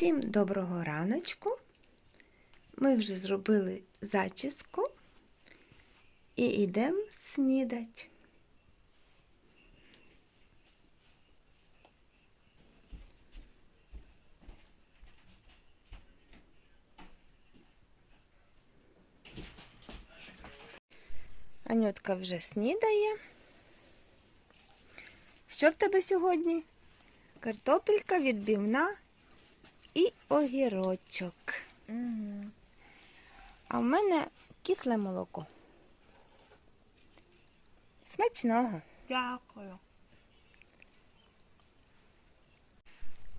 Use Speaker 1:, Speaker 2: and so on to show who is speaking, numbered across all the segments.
Speaker 1: Всім доброго раночку. Ми вже зробили зачіску і йдемо снідати. Анютка вже снідає. Що в тебе сьогодні? Картопелька, відбивна і огірочок. А в мене кисле молоко. Смачного.
Speaker 2: Дякую.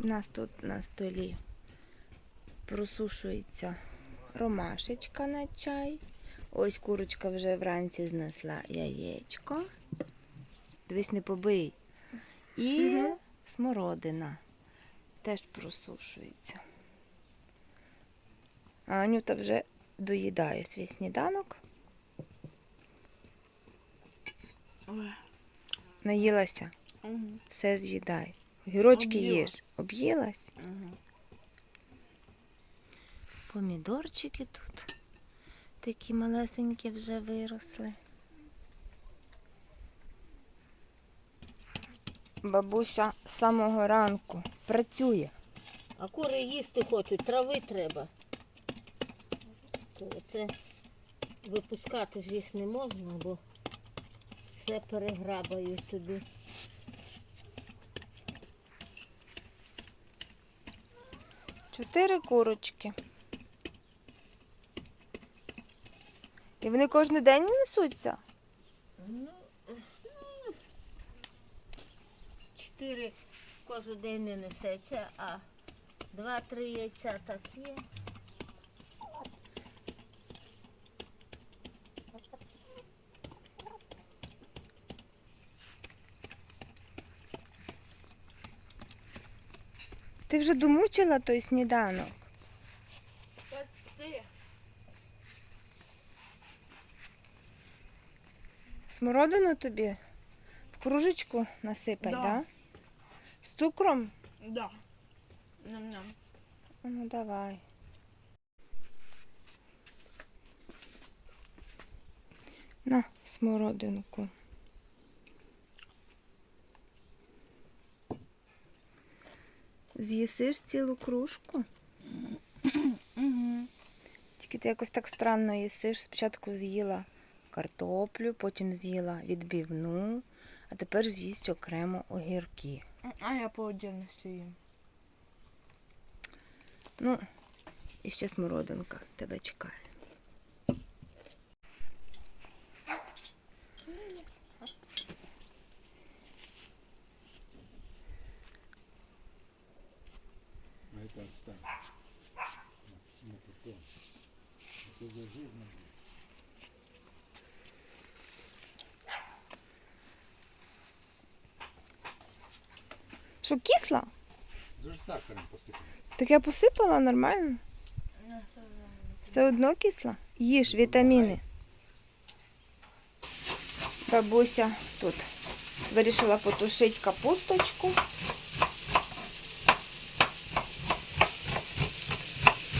Speaker 1: У нас тут на столі просушується ромашечка на чай. Ось курочка вже вранці знесла яєчко. Дивись, не побий. І смородина теж просушується. А Анюта вже доїдає свій сніданок.
Speaker 2: Ой.
Speaker 1: Наїлася,
Speaker 2: Угу.
Speaker 1: все з'їдай. Огірочки
Speaker 2: Об'їла.
Speaker 1: їж. Об'їлась?
Speaker 2: Угу.
Speaker 1: Помідорчики тут такі малесенькі вже виросли. Бабуся з самого ранку працює.
Speaker 3: А кури їсти хочуть, трави треба. То це випускати ж їх не можна, бо все переграбають тобі.
Speaker 1: Чотири курочки. І вони кожен день несуться?
Speaker 3: 4 кожен день не несеться, а 2-3 яйця так є.
Speaker 1: Ти вже домучила той сніданок? Смородину тобі в кружечку насипай, так?
Speaker 2: Да.
Speaker 1: Да? З цукром?
Speaker 2: Да. Ням-ням.
Speaker 1: Ну, давай. На, смородинку. З'їсиш цілу кружку?
Speaker 2: Угу.
Speaker 1: Тільки ти якось так странно їсиш. Спочатку з'їла картоплю, потім з'їла відбивну, а тепер з'їсть окремо огірки.
Speaker 2: А я по отдельности їм.
Speaker 1: Ну, і ще смородинка тебе чекає.
Speaker 4: Это оставь. На потом. Это зажирно.
Speaker 1: Що, кисла?
Speaker 4: Даже сахаром посыпано.
Speaker 1: Так я посипала нормально. Все одно кисла. Їж вітаміни. Бабуся тут вирішила потушити капусточку.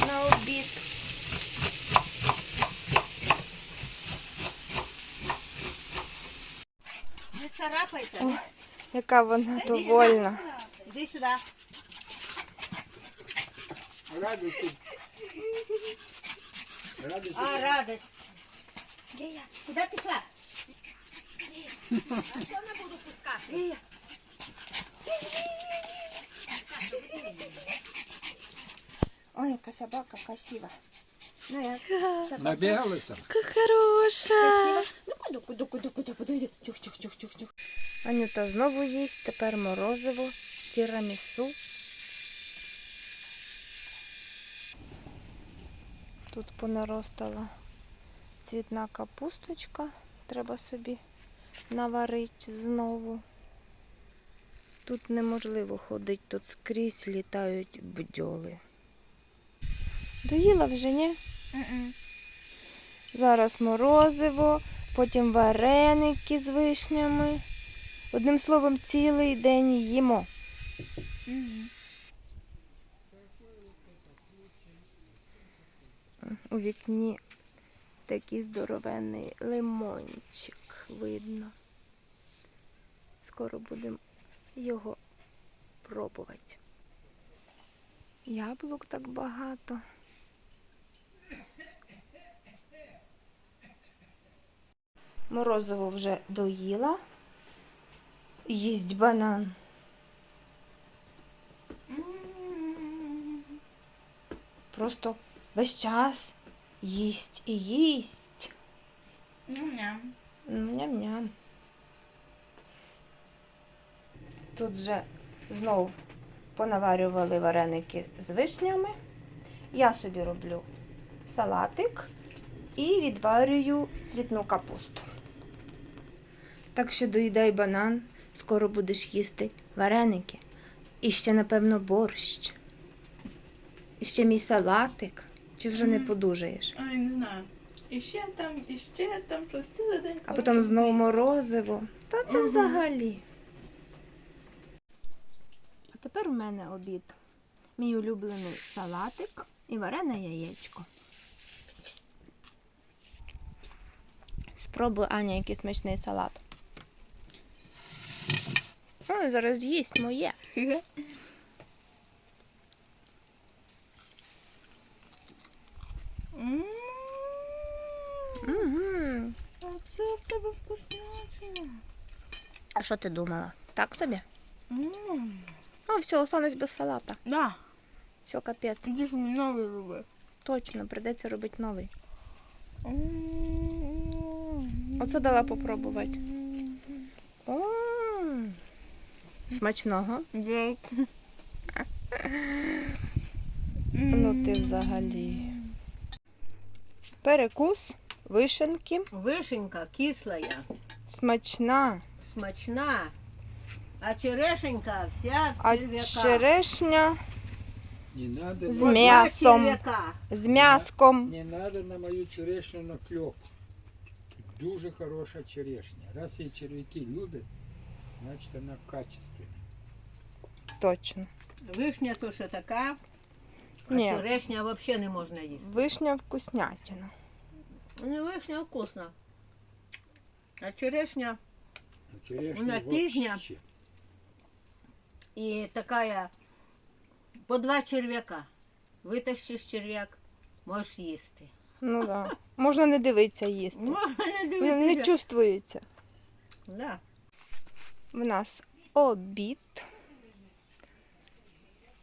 Speaker 1: На обід.
Speaker 3: Не царапайся.
Speaker 1: Ой, яка вона довольна.
Speaker 3: Іди сюди.
Speaker 4: Радость. Радость.
Speaker 3: А, радость. Де я? Куди пішла? А що не буду пускати?
Speaker 1: Ой, яка собака красива. Ну, як собака.
Speaker 4: Набегалась?
Speaker 1: Яка хороша. Ну, куди, куди, куди, куди, куди. Чух, чух, чух, чух, чух. Анюта знову їсть, тепер морозиво, тірамісу. Тут понаростала цвітна капусточка. Треба собі наварити знову. Тут неможливо ходити, тут скрізь літають бджоли. Доїла вже, ні? Зараз морозиво, потім вареники з вишнями. Одним словом, цілий день їмо. У вікні такий здоровенний лимончик видно. Скоро будемо його пробувати. Яблук так багато. Морозиво вже доїла. Їсть банан. Просто весь час їсть і їсть.
Speaker 2: Ням-ням.
Speaker 1: Ням-ням. Тут вже знов понаварювали вареники з вишнями. Я собі роблю салатик і відварюю цвітну капусту. Так що доїдай банан, скоро будеш їсти вареники. І ще, напевно, борщ. І ще мій салатик. Чи вже не подужаєш?
Speaker 2: Ой, не знаю. І ще там, і ще там щось цілий день.
Speaker 1: А потім знову морозиво. Та це
Speaker 2: Мгм.
Speaker 1: взагалі. А тепер у мене обід. Мій улюблений салатик і варене яєчко. Спробуй, Аня, який смачний салат. Ой, зараз їсть моє. Угу.
Speaker 2: А це в тебе вкуснятина.
Speaker 1: А що ти думала? Так собі? О, все, останусь без салата.
Speaker 2: Да,
Speaker 1: Все, капець.
Speaker 2: іди ж мені новий роби.
Speaker 1: Точно, прийдеться робити новий. Оце дала попробувати. О, смачного.
Speaker 2: Дякую.
Speaker 1: Ну ти взагалі. Перекус, вишенки,
Speaker 3: Вишенька кислая,
Speaker 1: смачна,
Speaker 3: смачна, а черешенька вся в
Speaker 1: а
Speaker 3: черв'яка.
Speaker 1: черешня
Speaker 4: Не надо,
Speaker 1: З
Speaker 3: Одна
Speaker 1: м'ясом.
Speaker 3: черв'яка.
Speaker 1: з м'яском.
Speaker 4: не надо на мою черешню накльоп. Дуже хороша черешня. Раз її черв'яки люблять, значить вона качественна.
Speaker 1: Точно.
Speaker 3: Вишня то ще така, а черешня взагалі не можна їсти.
Speaker 1: Вишня вкуснятина.
Speaker 3: Ну, вишня вкусна. А черешня
Speaker 4: А черешня
Speaker 3: Вона пізня.
Speaker 4: вообще.
Speaker 3: і така по два черв'яка. Витащиш черв'як, можеш їсти.
Speaker 1: Ну да. Можна не дивитися їсти.
Speaker 3: Можна не
Speaker 1: Не,
Speaker 3: дивитися.
Speaker 1: не чувствується.
Speaker 3: Да.
Speaker 1: В нас обід.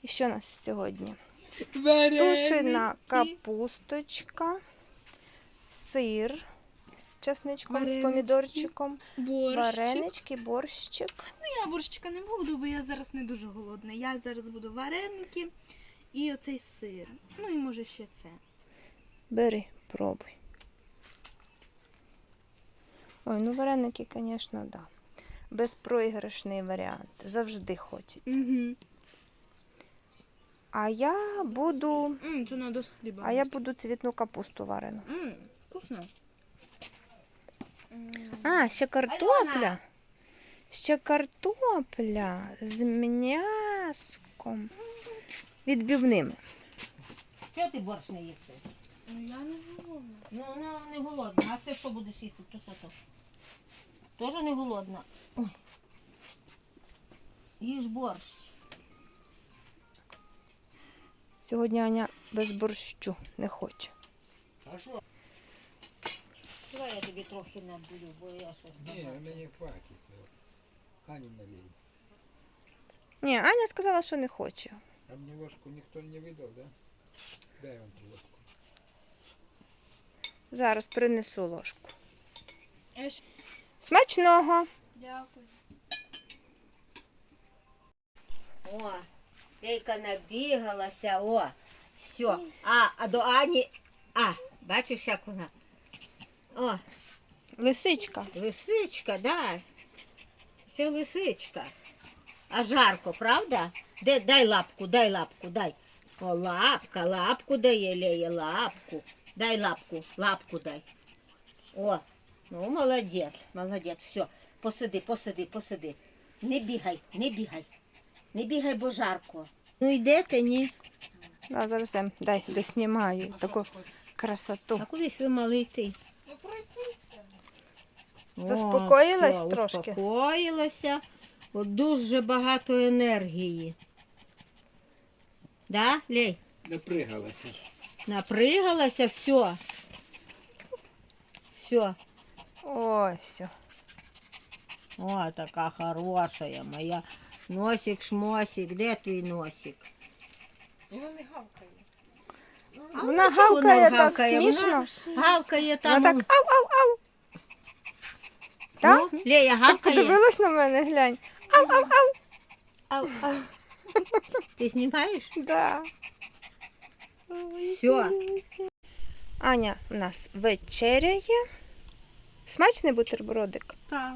Speaker 1: І що у нас сьогодні? Тушена капусточка, сир з часничком, з помідорчиком,
Speaker 2: Борщик.
Speaker 1: варенички, борщик.
Speaker 2: Ну, я борщика не буду, бо я зараз не дуже голодна. Я зараз буду вареники і оцей сир. Ну і може ще це.
Speaker 1: Бери, пробуй. Ой, ну вареники, звісно, да. Безпроіграшний варіант. Завжди хочеться.
Speaker 2: Угу.
Speaker 1: А я буду.
Speaker 2: Мм, це надо з хліба.
Speaker 1: А я буду цвітну капусту варену.
Speaker 2: Мм, вкусно.
Speaker 1: А, ще картопля. Ще картопля з м'яском. Відбивними.
Speaker 3: Чого ти борщ не їси?
Speaker 2: Ну я не голодна.
Speaker 3: Ну, вона не голодна. А це що будеш їсти? То що то? Тоже не голодна. Ой. Їж борщ.
Speaker 1: Сьогодні Аня без борщу не хоче.
Speaker 4: А що?
Speaker 3: Давай я тобі трохи набую, бо я щось.
Speaker 4: Ні, мені хватить. Ані налей.
Speaker 1: Ні, Аня сказала, що не хоче.
Speaker 4: А мені ложку ніхто не видав, да? Дай вам ту ложку.
Speaker 1: Зараз принесу ложку. Смачного!
Speaker 2: Дякую.
Speaker 3: О, Ейка набігалася, о, все. А, а до Ані. А, бачиш, як вона? О,
Speaker 1: Лисичка.
Speaker 3: лисичка, да. Все лисичка. А жарко, правда? Де, дай лапку, дай лапку, дай. О, лапка, лапку дає, Лея, лапку. Дай лапку, лапку дай. О, ну молодець, молодець. Все, посиди, посиди, посиди. Не бігай, не бігай. Не бігай, бо жарко. Ну йдете, ні?
Speaker 1: Да, зараз я дай доснімаю таку красоту.
Speaker 3: А кудись ви мали йти? О,
Speaker 1: Заспокоїлась
Speaker 3: все,
Speaker 1: трошки?
Speaker 3: Успокоїлася. От дуже багато енергії. Да, Лей?
Speaker 4: Напригалася.
Speaker 3: Напригалася, все. Все.
Speaker 1: Ось.
Speaker 3: О, така хорошая моя. Носик, шмосик, де твій носик? А
Speaker 1: Вона
Speaker 3: ну, чого
Speaker 1: гавкає так смішно.
Speaker 3: Вона гавкає там.
Speaker 1: Вона так ау, ау, ау. Так?
Speaker 3: Ну, Лея
Speaker 1: Ти
Speaker 3: гавкає.
Speaker 1: подивилась на мене, глянь. Ау, ау, ау.
Speaker 3: Ау, ау. Ти знімаєш?
Speaker 1: Да.
Speaker 3: Все.
Speaker 1: Аня в нас вечеряє. Смачний бутербродик.
Speaker 2: Так.